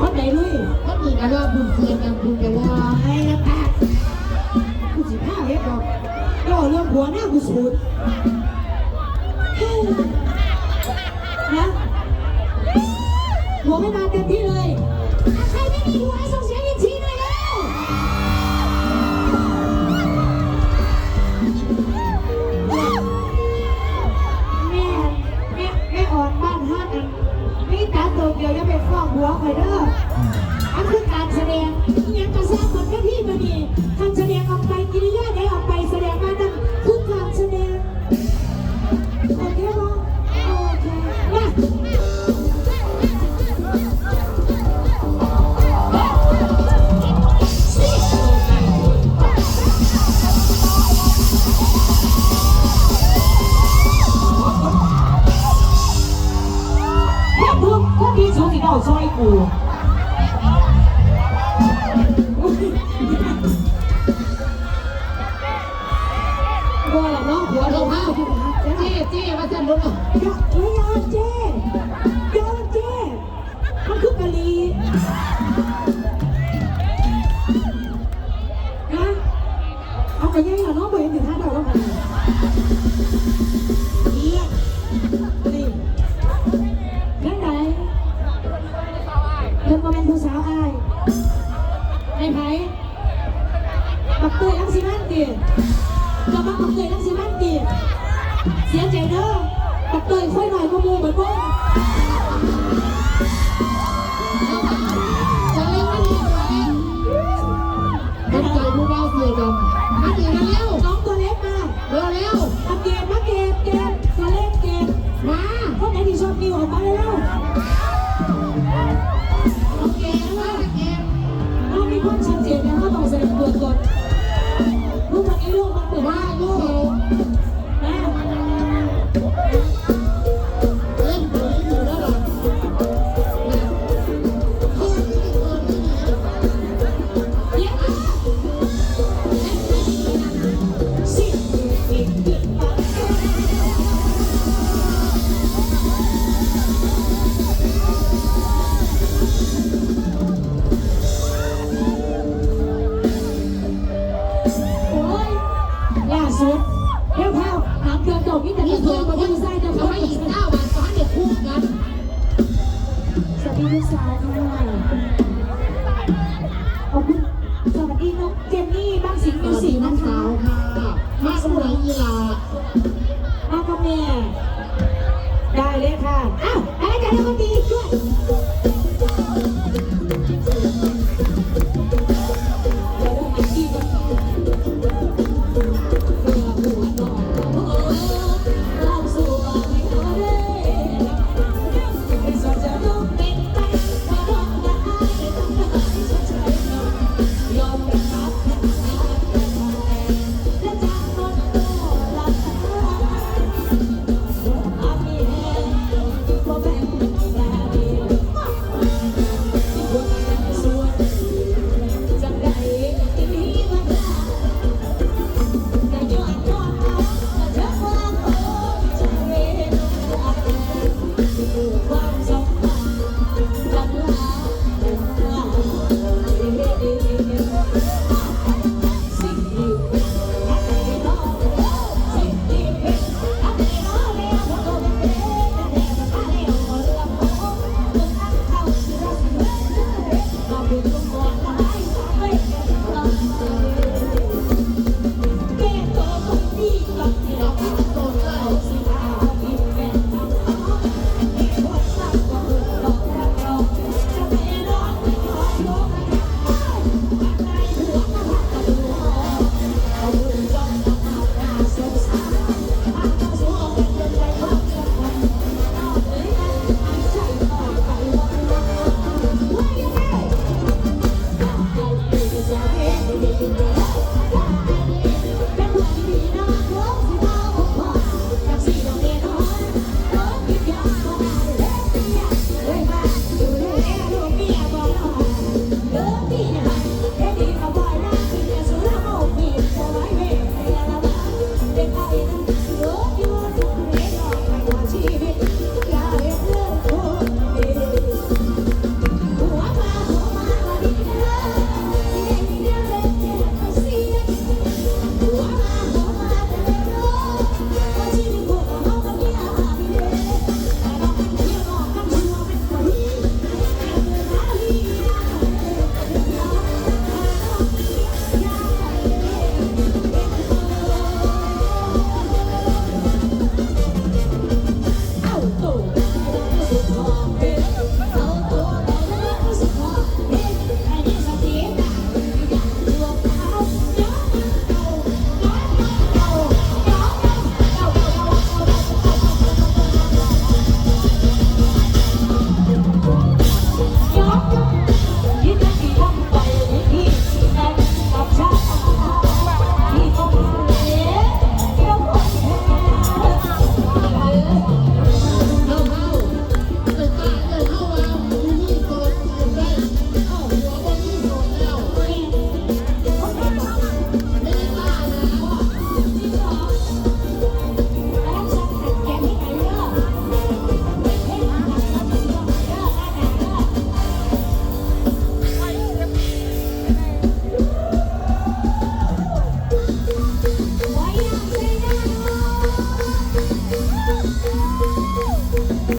คนไหนลุยก็นี้ก็รอบุญเทียนกันบุญจะว่าไอ้ละปากกูสิพาเฮ็ดบอกก็เรื่องหัวหน้ากูสูด เต้นรถอะอดเจ๊ยอเจ๊ยอเจ๊มันคือกะลีนะเอากระยังเหรอน้องเบนถึงท่าเดาแล้วกันนี่นี่นั่นไหนเดินมาเป็นผู้สาวอายในไผ่ปักเตยลังสีมันตีเรามาปักเตยลักสีมันตี เสียใจเด้อตักเตยค่อยหน่อยก็มูเหมือนว่า ดีด้ว